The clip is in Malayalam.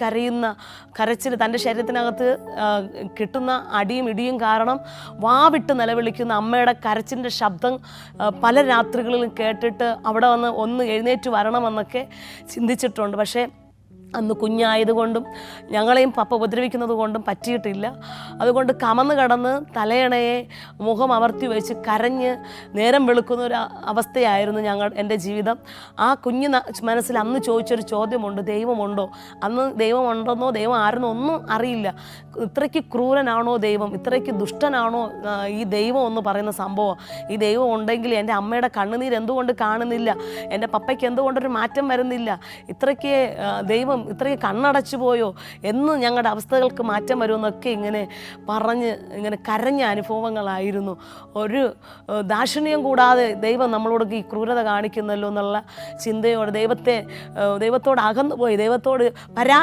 കരയുന്ന കരച്ചിൽ തന്റെ ശരീരത്തിനകത്ത് കിട്ടുന്ന അടിയും ഇടിയും കാരണം വാവിട്ട് നിലവിളിക്കുന്ന അമ്മയുടെ കരച്ചിന്റെ ശബ്ദം പല രാത്രികളിലും കേട്ടിട്ട് അവിടെ വന്ന് ഒന്ന് എഴുന്നേറ്റ് വരണമെന്നൊക്കെ ചിന്തിച്ചിട്ടുണ്ട്. പക്ഷേ അന്ന് കുഞ്ഞായതുകൊണ്ടും ഞങ്ങളെയും പപ്പ ഉപദ്രവിക്കുന്നത് കൊണ്ടും പറ്റിയിട്ടില്ല. അതുകൊണ്ട് കമന്ന് കടന്ന് തലയണയെ മുഖം അമർത്തി വെച്ച് കരഞ്ഞ് നേരം വെളുക്കുന്ന ഒരു അവസ്ഥയായിരുന്നു ഞങ്ങൾ എന്റെ ജീവിതം. ആ കുഞ്ഞ് മനസ്സിൽ അന്ന് ചോദിച്ചൊരു ചോദ്യമുണ്ട് ദൈവമുണ്ടോ? അന്ന് ദൈവമുണ്ടെന്നോ ദൈവം ആരെന്നോ ഒന്നും അറിയില്ല. ഇത്രയ്ക്ക് ക്രൂരനാണോ ദൈവം? ഇത്രയ്ക്ക് ദുഷ്ടനാണോ ഈ ദൈവം എന്ന് പറയുന്ന സംഭവം? ഈ ദൈവം ഉണ്ടെങ്കിൽ എന്റെ അമ്മയുടെ കണ്ണുനീര് എന്തുകൊണ്ട് കാണുന്നില്ല? എന്റെ പപ്പയ്ക്ക് എന്തുകൊണ്ടൊരു മാറ്റം വരുന്നില്ല? ഇത്രയ്ക്ക് ആ, ദൈവം ഇത്രയും കണ്ണടച്ചു പോയോ? എന്ന് ഞങ്ങളുടെ അവസ്ഥകൾക്ക് മാറ്റം വരുമെന്നൊക്കെ ഇങ്ങനെ പറഞ്ഞ് ഇങ്ങനെ കരഞ്ഞ അനുഭവങ്ങളായിരുന്നു. ഒരു ദാക്ഷിണ്യം കൂടാതെ ദൈവം നമ്മളോട് ഈ ക്രൂരത കാണിക്കുന്നല്ലോ എന്നുള്ള ചിന്തയോടെ ദൈവത്തെ ദൈവത്തോട് അകന്നു പോയി ദൈവത്തോട് പരാ